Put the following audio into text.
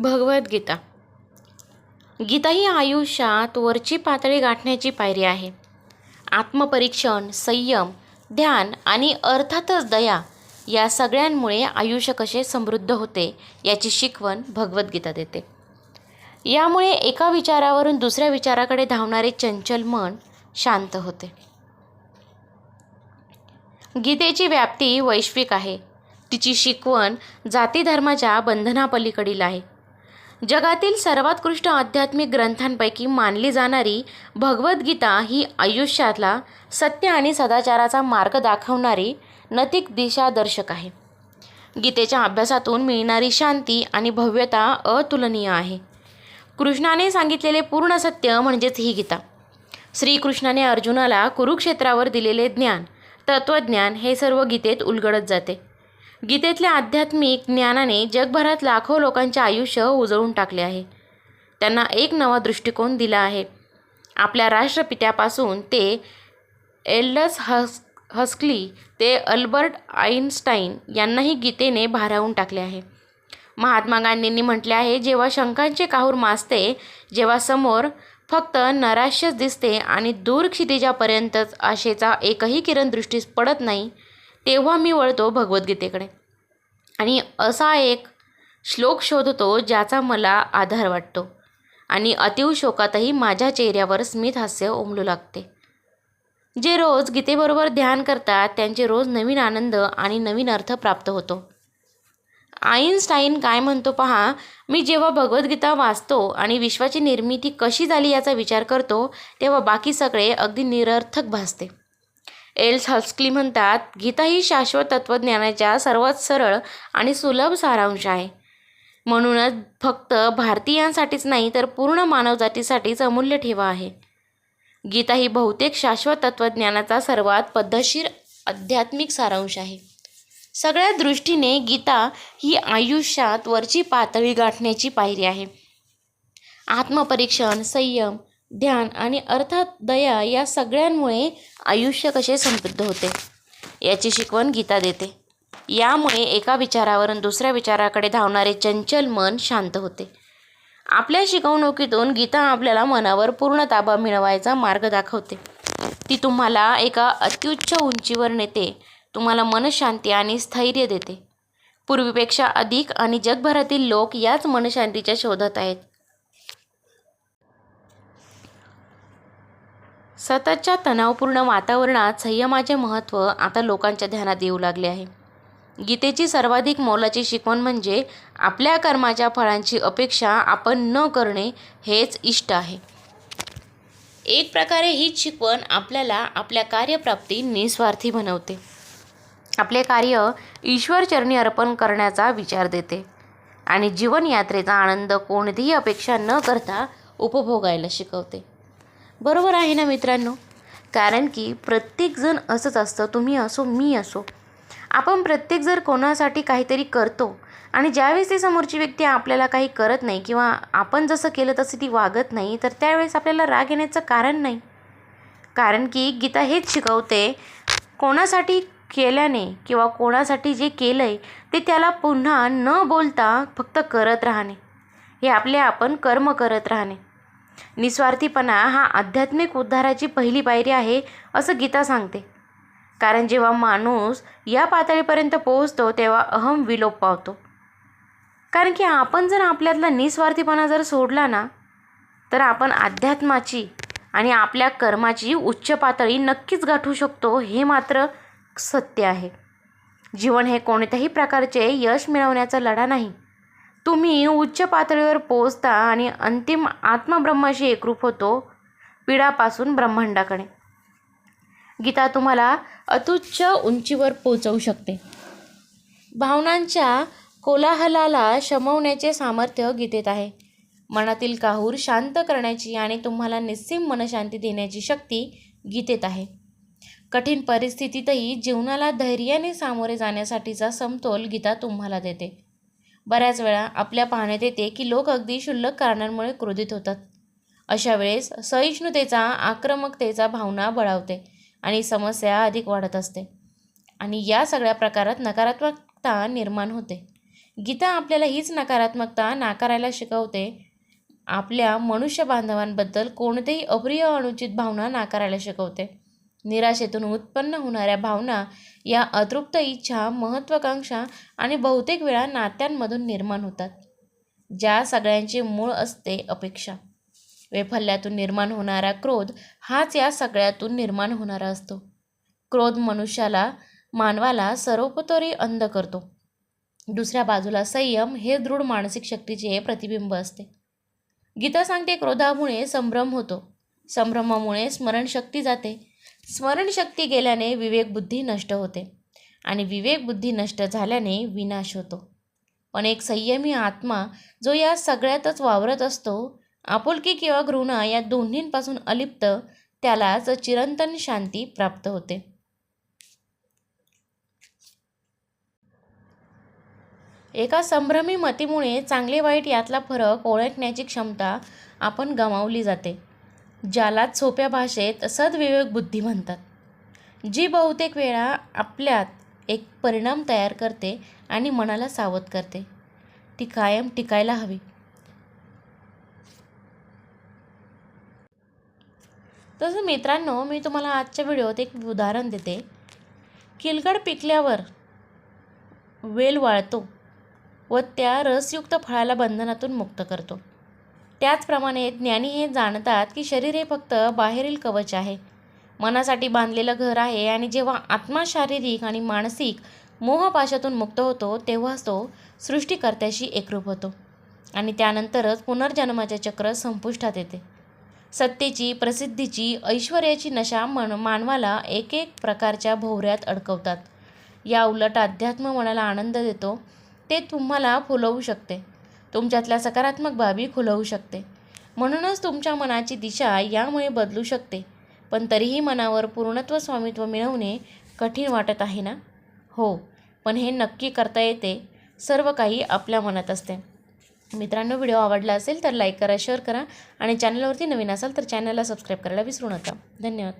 भगवद्गीता गीता. ही आयुष्यात वरची पातळी गाठण्याची पायरी आहे. आत्मपरीक्षण संयम ध्यान आणि अर्थातच दया या सगळ्यांमुळे आयुष्य कसे समृद्ध होते याची शिकवण भगवद्गीता देते. यामुळे एका विचारावरून दुसऱ्या विचाराकडे धावणारे चंचल मन शांत होते. गीतेची व्याप्ती वैश्विक आहे. तिची शिकवण जाती धर्माच्या बंधनापलीकडील आहे. जगातील सर्वोत्कृष्ट आध्यात्मिक ग्रंथांपैकी मानली जाणारी भगवद्गीता ही आयुष्यातला सत्य आणि सदाचाराचा मार्ग दाखवणारी नतिक दिशादर्शक आहे. गीतेच्या अभ्यासातून मिळणारी शांती आणि भव्यता अतुलनीय आहे. कृष्णाने सांगितलेले पूर्ण सत्य म्हणजेच ही गीता. श्रीकृष्णाने अर्जुनाला कुरुक्षेत्रावर दिलेले ज्ञान तत्त्वज्ञान हे सर्व गीतेत उलगडत जाते. गीतेतल्या आध्यात्मिक ज्ञानाने जगभरात लाखो लोकांचे आयुष्य उजळून टाकले आहे. त्यांना एक नवा दृष्टिकोन दिला आहे. आपल्या राष्ट्रपित्यापासून ते एल्डस हस हस्कली ते अल्बर्ट आईन्स्टाईन यांनाही गीतेने भारावून टाकले आहे. महात्मा गांधींनी म्हटले आहे जेव्हा शंकांचे काहूर माजते जेव्हा समोर फक्त नराश्यच दिसते आणि दूर क्षितिजापर्यंतच आशेचा एकही किरण दृष्टीस पडत नाही तेव्हा मी वळतो भगवद्गीतेकडे. आणि असा एक श्लोक शोधतो ज्याचा मला आधार वाटतो. आणि अतिव शोकातही माझ्या चेहऱ्यावर स्मित हास्य उमलू लागते. जे रोज गीतेबरोबर ध्यान करतात त्यांचे रोज नवीन आनंद आणि नवीन अर्थ प्राप्त होतो. आईन्स्टाईन काय म्हणतो पहा मी जेव्हा भगवद्गीता वाचतो आणि विश्वाची निर्मिती कशी झाली याचा विचार करतो तेव्हा बाकी सगळे अगदी निरर्थक भासते. एल्स हस्कली म्हणतात गीता ही शाश्वत तत्त्वज्ञानाच्या सर्वात सरळ आणि सुलभ सारांश आहे. म्हणूनच फक्त भारतीयांसाठीच नाही तर पूर्ण मानवजातीसाठीच अमूल्य ठेवा आहे. गीता ही बहुतेक शाश्वत तत्त्वज्ञानाचा सर्वात पद्धतशीर आध्यात्मिक सारांश आहे. सगळ्या दृष्टीने गीता ही आयुष्यात वरची पातळी गाठण्याची पायरी आहे. आत्मपरीक्षण संयम ध्यान आणि अर्थात दया या सगळ्यांमुळे आयुष्य कसे समृद्ध होते? याची शिकवण गीता देते. यामुळे एका विचारावरून दुसऱ्या विचाराकडे धावणारे चंचल मन शांत होते. आपल्या शिकवणुकीतून गीता आपल्याला मनावर पूर्ण ताबा मिळवायचा मार्ग दाखवते. ती तुम्हाला एका अत्युच्च उंचीवर नेते तुम्हाला मनशांती आणि स्थैर्य देते. पूर्वीपेक्षा अधिक आणि जगभरातील लोक याच मनशांतीच्या शोधात आहेत. सततच्या तणावपूर्ण वातावरणात संयमाचे महत्त्व आता लोकांच्या ध्यानात येऊ लागले आहे. गीतेची सर्वाधिक मोलाची शिकवण म्हणजे आपल्या कर्माच्या फळांची अपेक्षा आपण न करणे हेच इष्ट आहे. एक प्रकारे हीच शिकवण आपल्याला आपल्या कार्यप्राप्ती निस्वार्थी बनवते. आपले कार्य ईश्वरचरणी अर्पण करण्याचा विचार देते आणि जीवनयात्रेचा आनंद कोणतीही अपेक्षा न करता उपभोगायला शिकवते. बरोबर आहे ना मित्रांनो? कारण की प्रत्येकजण असंच असतं तुम्ही असो मी असो. आपण प्रत्येक जर कोणासाठी काहीतरी करतो आणि ज्यावेळेस ती समोरची व्यक्ती आपल्याला काही करत नाही किंवा आपण जसं केलं तसं ती वागत नाही तर त्यावेळेस आपल्याला राग येण्याचं कारण नाही. कारण की गीता हेच शिकवते कोणासाठी केल्याने किंवा कोणासाठी जे केलं आहे ते त्याला पुन्हा न बोलता फक्त करत राहणे. हे आपले आपण कर्म करत राहणे. निस्वार्थीपणा हा आध्यात्मिक उद्धाराची पहिली पायरी आहे असं गीता सांगते. कारण जेव्हा माणूस या पातळीपर्यंत पोहोचतो तेव्हा अहम विलोप पावतो. कारण की आपण जर आपल्यातला निस्वार्थीपणा जर सोडला ना तर आपण अध्यात्माची आणि आपल्या कर्माची उच्च पातळी नक्कीच गाठू शकतो हे मात्र सत्य आहे. जीवन हे कोणत्याही प्रकारचे यश मिळवण्याचा लढा नाही. तुम्ही उच्च पातळीवर पोचता आणि अंतिम आत्मब्रह्माशी एकरूप होतो पिढापासून ब्रह्मांडाकडे. गीता तुम्हाला अतुच्च उंचीवर पोचवू शकते. भावनांच्या कोलाहलाला शमवण्याचे सामर्थ्य गीतेत आहे. मनातील काहूर शांत करण्याची आणि तुम्हाला निस्सीम मनशांती देण्याची शक्ती गीतेत आहे. कठीण परिस्थितीतही जीवनाला धैर्याने सामोरे जाण्यासाठीचा समतोल गीता तुम्हाला देते. बऱ्याच वेळा आपल्या पाहण्यात येते की लोक अगदी क्षुल्लक कारणांमुळे क्रोधित होतात. अशा वेळेस सहिष्णुतेचा आक्रमकतेचा भावना बळावते आणि समस्या अधिक वाढत असते. आणि या सगळ्या प्रकारात नकारात्मकता निर्माण होते. गीता आपल्याला हीच नकारात्मकता नाकारायला शिकवते. आपल्या मनुष्य बांधवांबद्दल कोणतेही अप्रिय अनुचित भावना नाकारायला शिकवते. निराशेतून उत्पन्न होणाऱ्या भावना या अतृप्त इच्छा महत्त्वाकांक्षा आणि बहुतेक वेळा नात्यांमधून निर्माण होतात ज्या सगळ्यांचे मूळ असते अपेक्षा. वैफल्यातून निर्माण होणारा क्रोध हाच या सगळ्यातून निर्माण होणारा असतो. क्रोध मनुष्याला मानवाला सर्वतोपरी अंध करतो. दुसऱ्या बाजूला संयम हे दृढ मानसिक शक्तीचे प्रतिबिंब असते. गीता सांगते क्रोधामुळे संभ्रम होतो. संभ्रमामुळे स्मरणशक्ती जाते. स्मरणशक्ती गेल्याने विवेकबुद्धी नष्ट होते आणि विवेकबुद्धी नष्ट झाल्याने विनाश होतो. पण एक संयमी आत्मा जो या सगळ्यातच वावरत असतो आपुलकी किंवा घृणा या दोन्हींपासून अलिप्त त्यालाच चिरंतन शांती प्राप्त होते. एका संभ्रमी मतीमुळे चांगले वाईट यातला फरक ओळखण्याची क्षमता आपण गमावली जाते. ज्यालाच सोप्या भाषेत सद्विवेक बुद्धी म्हणतात. जी बहुतेक वेळा आपल्यात एक परिणाम तयार करते आणि मनाला सावध करते. ती कायम टिकायला हवी. तसं मित्रांनो मी तुम्हाला आजच्या व्हिडिओत एक उदाहरण देते. किलगड पिकल्यावर वेल वाळतो व त्या रसयुक्त फळाला बंधनातून मुक्त करतो. त्याचप्रमाणे ज्ञानी हे जाणतात की शरीर हे फक्त बाहेरील कवच आहे. मनासाठी बांधलेलं घर आहे आणि जेव्हा आत्मा शारीरिक आणि मानसिक मोहपाशातून मुक्त होतो तेव्हाच तो सृष्टीकर्त्याशी एकरूप होतो आणि त्यानंतरच पुनर्जन्माचे चक्र संपुष्टात येते. सत्तेची प्रसिद्धीची ऐश्वर्याची नशा मन मानवाला एक एक प्रकारच्या भोवऱ्यात अडकवतात. या उलट अध्यात्म मनाला आनंद देतो ते तुम्हाला फुलवू शकते. तुमच्यातल्या सकारात्मक बाबी खुलवू शकते. म्हणूनच तुमच्या मनाची दिशा यामुळे बदलू शकते. पण तरीही मनावर पूर्णत्व स्वामित्व मिळवणे कठीण वाटत आहे ना? हो पण हे नक्की करता येते. सर्व काही आपल्या मनात असते. मित्रांनो व्हिडिओ आवडला असेल तर लाईक करा शेअर करा आणि चॅनलवरती नवीन असाल तर चॅनलला सबस्क्राईब करायला विसरू नका. धन्यवाद.